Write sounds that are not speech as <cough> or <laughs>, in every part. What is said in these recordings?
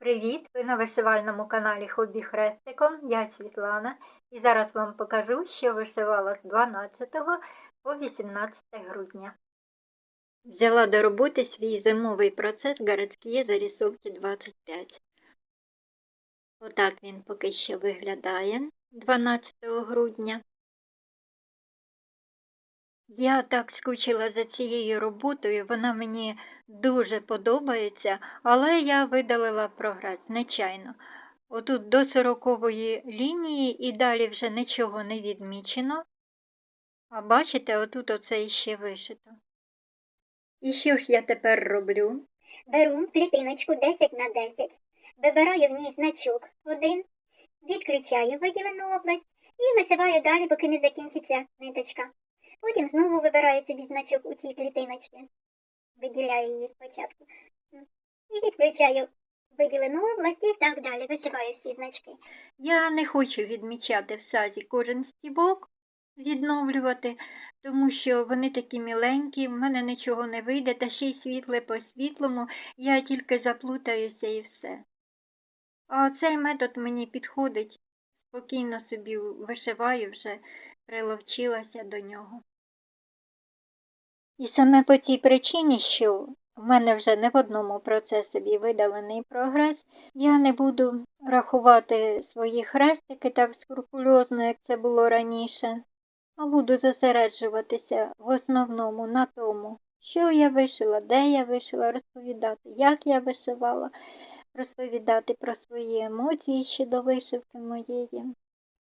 Привіт! Ви на вишивальному каналі Хобі Хрестиком. Я Світлана і зараз вам покажу, що вишивала з 12 по 18 грудня. Взяла до роботи свій зимовий процес городські зарисовки 25. Отак він поки що виглядає 12 грудня. Я так скучила за цією роботою, вона мені дуже подобається, але я видалила прогрес нечайно. Отут до сорокової лінії і далі вже нічого не відмічено. А бачите, отут оце іще вишито. І що ж я тепер роблю? Беру клітиночку 10 на 10, вибираю в ній значок 1, відключаю виділену область і вишиваю далі, поки не закінчиться ниточка. Потім знову вибираю собі значок у цій клітиночці, виділяю її спочатку. І відключаю виділену область і так далі. Вишиваю всі значки. Я не хочу відмічати в сазі кожен стібок, відновлювати, тому що вони такі міленькі, в мене нічого не вийде, та ще й світле по світлому, я тільки заплутаюся і все. А цей метод мені підходить, спокійно собі вишиваю, вже приловчилася до нього. І саме по цій причині, що в мене вже не в одному процесові видалений прогрес, я не буду рахувати свої хрестики так скрупульозно, як це було раніше, а буду зосереджуватися в основному на тому, що я вишила, де я вишила, розповідати, як я вишивала, розповідати про свої емоції щодо вишивки моєї.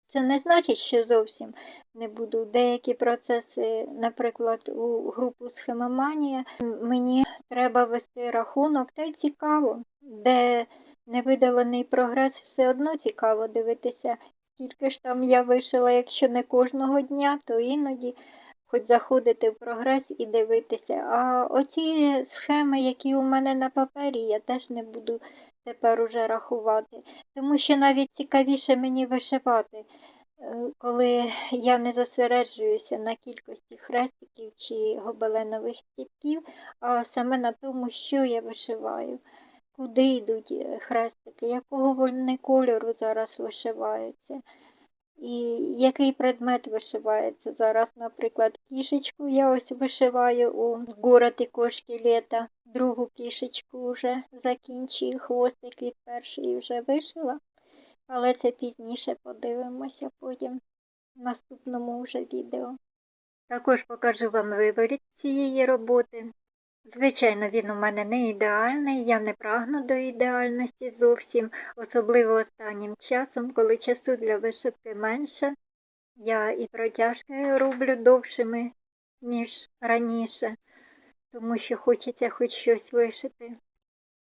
Це не значить, що зовсім не буду. Деякі процеси, наприклад, у групу схемоманія, мені треба вести рахунок, та й цікаво, де невидалений прогрес, все одно цікаво дивитися, скільки ж там я вишила, якщо не кожного дня, то іноді хоч заходити в прогрес і дивитися. А оці схеми, які у мене на папері, я теж не буду тепер уже рахувати, тому що навіть цікавіше мені вишивати, е, коли я не зосереджуюся на кількості хрестиків чи гобеленових стіпків, а саме на тому, що я вишиваю, куди йдуть е, хрестики, якого вони кольору зараз вишиваються. І який предмет вишивається зараз, наприклад, кішечку я ось вишиваю у город і кошки літа, другу кішечку вже закінчую, хвостик від першої вже вишила, але це пізніше подивимося потім в наступному вже відео. Також покажу вам виворіт цієї роботи. Звичайно, він у мене не ідеальний, я не прагну до ідеальності зовсім, особливо останнім часом, коли часу для вишивки менше, я і протяжки роблю довшими, ніж раніше, тому що хочеться хоч щось вишити.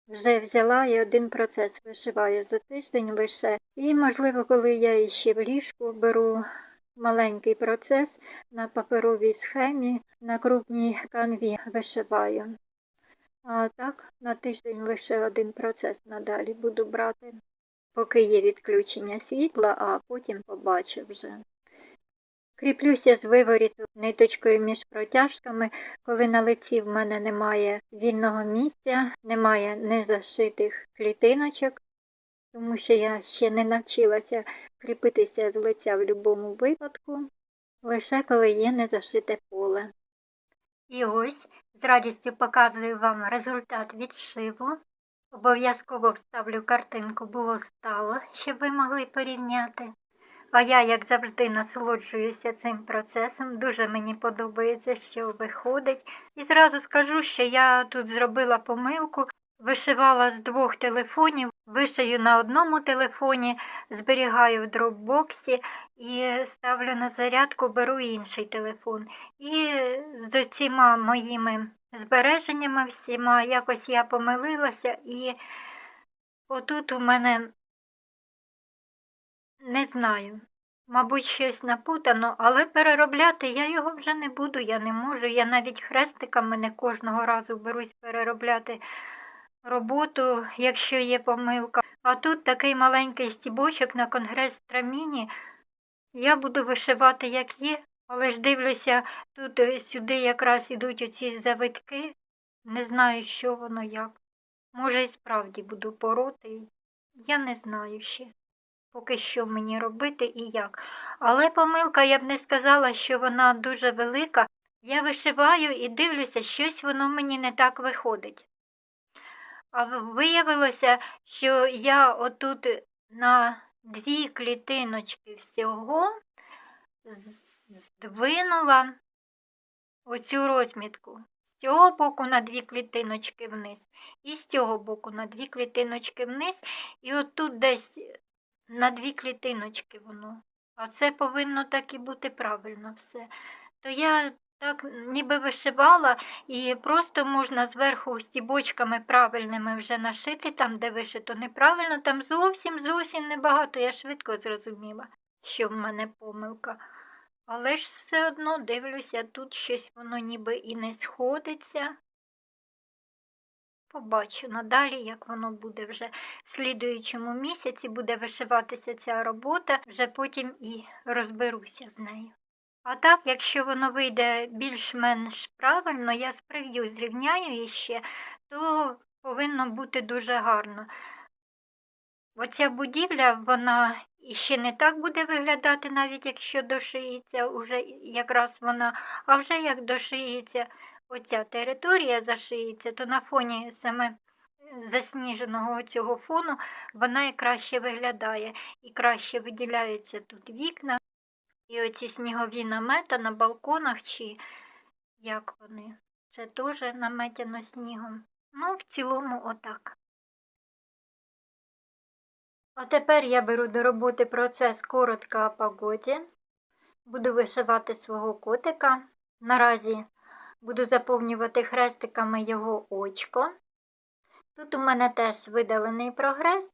Вже взяла і один процес вишиваю за тиждень лише, і, можливо, коли я іще в ліжку беру маленький процес на паперовій схемі, на крупній канві вишиваю. А так, на тиждень лише один процес надалі буду брати, поки є відключення світла, а потім побачу вже. Кріплюся з виворіту ниточкою між протяжками, коли на лиці в мене немає вільного місця, немає незашитих клітиночок, тому що я ще не навчилася кріпитися з лиця в будь-якому випадку, лише коли є незашите поле. І ось з радістю показую вам результат відшиву. Обов'язково вставлю картинку було стало, щоб ви могли порівняти. А я, як завжди, насолоджуюся цим процесом, дуже мені подобається, що виходить. І зразу скажу, що я тут зробила помилку, вишивала з двох телефонів, вишию на одному телефоні, зберігаю в дропбоксі і ставлю на зарядку, беру інший телефон. І з цими моїми збереженнями всіма якось я помилилася, і отут у мене не знаю. Мабуть, щось напутано, але переробляти я його вже не буду, я не можу. Я навіть хрестиками не кожного разу берусь переробляти роботу, якщо є помилка. А тут такий маленький стібочок на конгрес траміні. Я буду вишивати, як є, але ж дивлюся, тут сюди якраз ідуть оці завитки. Не знаю, що воно як. Може, і справді буду пороти. Я не знаю ще, поки що мені робити і як. Але помилка, я б не сказала, що вона дуже велика. Я вишиваю і дивлюся, щось воно мені не так виходить. А виявилося, що я отут на дві клітиночки всього здвинула оцю розмітку. З цього боку на дві клітиночки вниз, і з цього боку на дві клітиночки вниз, і отут десь на дві клітиночки воно. А це повинно так і бути правильно все. То я так ніби вишивала, і просто можна зверху стібочками правильними вже нашити, там, де вишито неправильно, там зовсім зовсім небагато. Я швидко зрозуміла, що в мене помилка. Але ж все одно дивлюся, тут щось воно ніби і не сходиться. Побачу надалі, як воно буде вже в слідуючому місяці, буде вишиватися ця робота, вже потім і розберуся з нею. А так, якщо воно вийде більш-менш правильно, я з прев'ю зрівняю іще, то повинно бути дуже гарно. Оця будівля, вона іще не так буде виглядати, навіть якщо дошиється, уже якраз вона, а вже як дошиється оця територія зашиється, то на фоні саме засніженого цього фону вона і краще виглядає, і краще виділяються тут вікна. І оці снігові намети на балконах, чи як вони, це теж наметяно снігом. Ну, в цілому, отак. А тепер я беру до роботи процес коротко о погоді. Буду вишивати свого котика. Наразі буду заповнювати хрестиками його очко. Тут у мене теж видалений прогрес.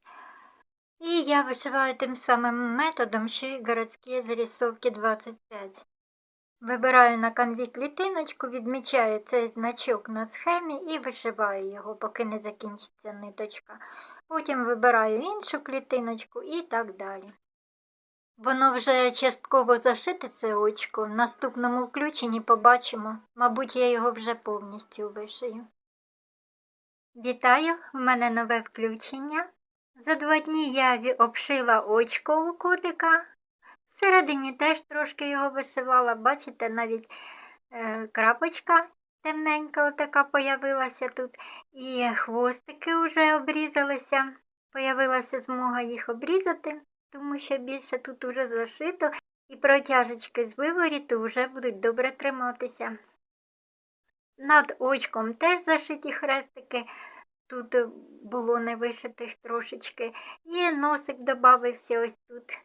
І я вишиваю тим самим методом, що й городські зарисовки 25. Вибираю на канві клітиночку, відмічаю цей значок на схемі і вишиваю його, поки не закінчиться ниточка. Потім вибираю іншу клітиночку і так далі. Воно вже частково зашите це очко. В наступному включенні побачимо. Мабуть, я його вже повністю вишию. Вітаю! В мене нове включення. За два дні я обшила очко у котика. Всередині теж трошки його вишивала. Бачите, навіть е, крапочка темненька отака появилася тут. І хвостики вже обрізалися. Появилася змога їх обрізати, тому що більше тут уже зашито, і протяжечки з виворіту вже будуть добре триматися. Над очком теж зашиті хрестики. Тут е, було не вишитих трошечки. І носик додався ось тут.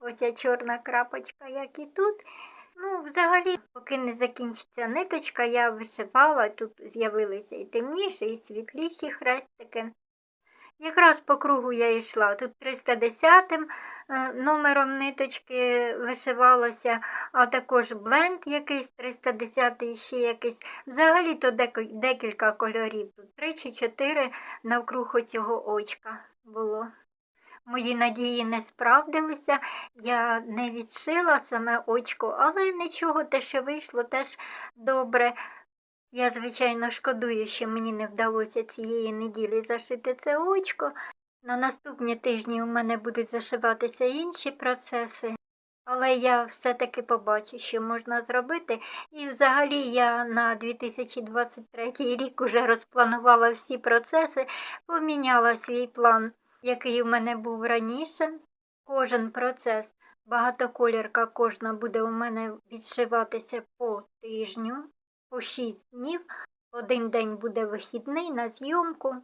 Оця чорна крапочка, як і тут. Ну, взагалі, поки не закінчиться ниточка, я вишивала, тут з'явилися і темніші, і світліші хрестики. Якраз по кругу я йшла. Тут 310 е, номером ниточки вишивалося, а також бленд якийсь 310 і ще якийсь. Взагалі то декілька кольорів. Тут 3 чи 4 навкруг оцього очка було. Мої надії не справдилися, я не відшила саме очко, але нічого, те, що вийшло, теж добре. Я, звичайно, шкодую, що мені не вдалося цієї неділі зашити це очко. На наступні тижні у мене будуть зашиватися інші процеси, але я все-таки побачу, що можна зробити. І взагалі я на 2023 рік уже розпланувала всі процеси, поміняла свій план, який у мене був раніше. Кожен процес, багатоколірка кожна буде у мене відшиватися по тижню по 6 днів. Один день буде вихідний на зйомку,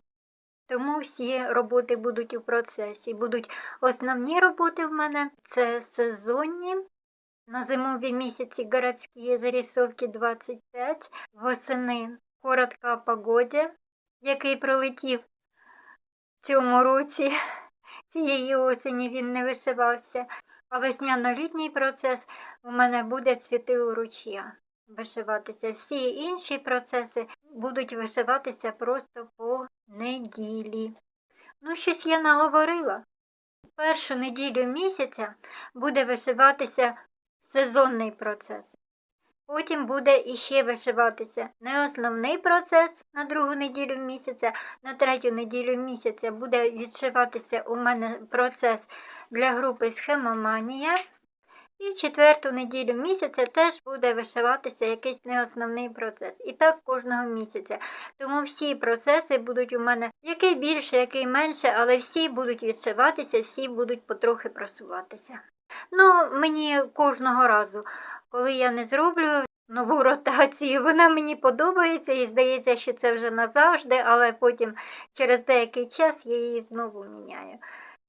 тому всі роботи будуть у процесі. Будуть основні роботи в мене це сезонні. На зимові місяці городські зарисовки 25, восени коротка погоді, який пролетів в цьому році. <laughs> Цієї осені він не вишивався, а весняно-літній процес у мене буде цвіти у ручя вишиватися. Всі інші процеси будуть вишиватися просто по неділі. Ну, щось я наговорила. Першу неділю місяця буде вишиватися сезонний процес. Потім буде іще вишиватися не основний процес на другу неділю місяця, на третю неділю місяця буде відшиватися у мене процес для групи схемоманія. І четверту неділю місяця теж буде вишиватися якийсь неосновний процес. І так кожного місяця. Тому всі процеси будуть у мене який більше, який менше, але всі будуть відшиватися, всі будуть потрохи просуватися. Ну, мені кожного разу, коли я не зроблю нову ротацію, вона мені подобається і здається, що це вже назавжди, але потім через деякий час я її знову міняю.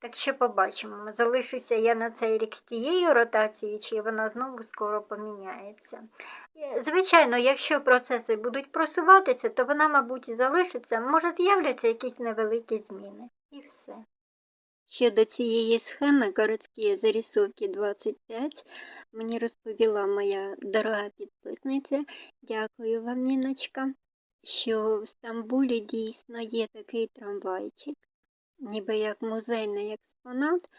Так що побачимо, залишуся я на цей рік з цією ротацією, чи вона знову скоро поміняється. Звичайно, якщо процеси будуть просуватися, то вона, мабуть, залишиться, може з'являться якісь невеликі зміни. І все. Щодо цієї схеми городські зарисовки 25 мені розповіла моя дорога підписниця, дякую вам, Ніночка, що в Стамбулі дійсно є такий трамвайчик, ніби як музейний експонат.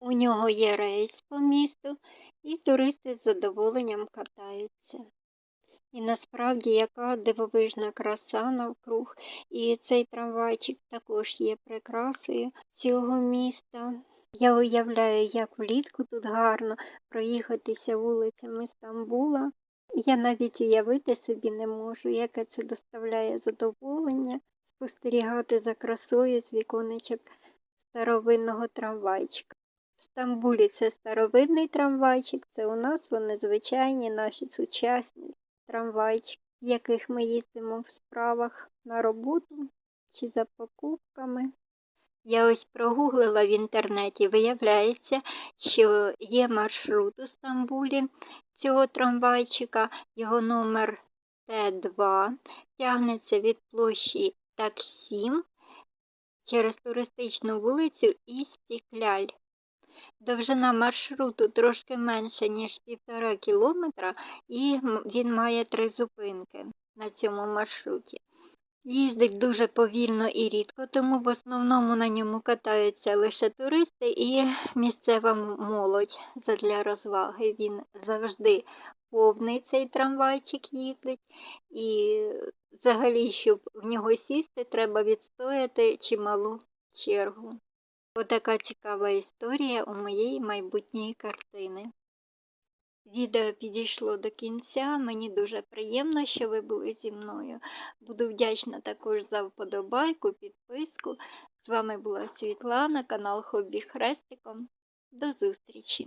У нього є рейс по місту, і туристи з задоволенням катаються. І насправді яка дивовижна краса навкруг, і цей трамвайчик також є прикрасою цього міста. Я уявляю, як влітку тут гарно проїхатися вулицями Стамбула. Я навіть уявити собі не можу, яке це доставляє задоволення спостерігати за красою з віконечок старовинного трамвайчика. В Стамбулі це старовинний трамвайчик, це у нас вони звичайні наші сучасні трамвайчики, в яких ми їздимо в справах на роботу чи за покупками. Я ось прогуглила в інтернеті, виявляється, що є маршрут у Стамбулі цього трамвайчика, його номер Т2 тягнеться від площі Таксім через туристичну вулицю Істікляль. Довжина маршруту трошки менше, ніж півтора кілометра, і він має три зупинки на цьому маршруті. Їздить дуже повільно і рідко, тому в основному на ньому катаються лише туристи і місцева молодь задля розваги. Він завжди повний цей трамвайчик їздить, і взагалі, щоб в нього сісти, треба відстояти чималу чергу. Отака цікава історія у моєї майбутньої картини. Відео підійшло до кінця. Мені дуже приємно, що ви були зі мною. Буду вдячна також за вподобайку, підписку. З вами була Світлана, канал Хобі Хрестиком. До зустрічі!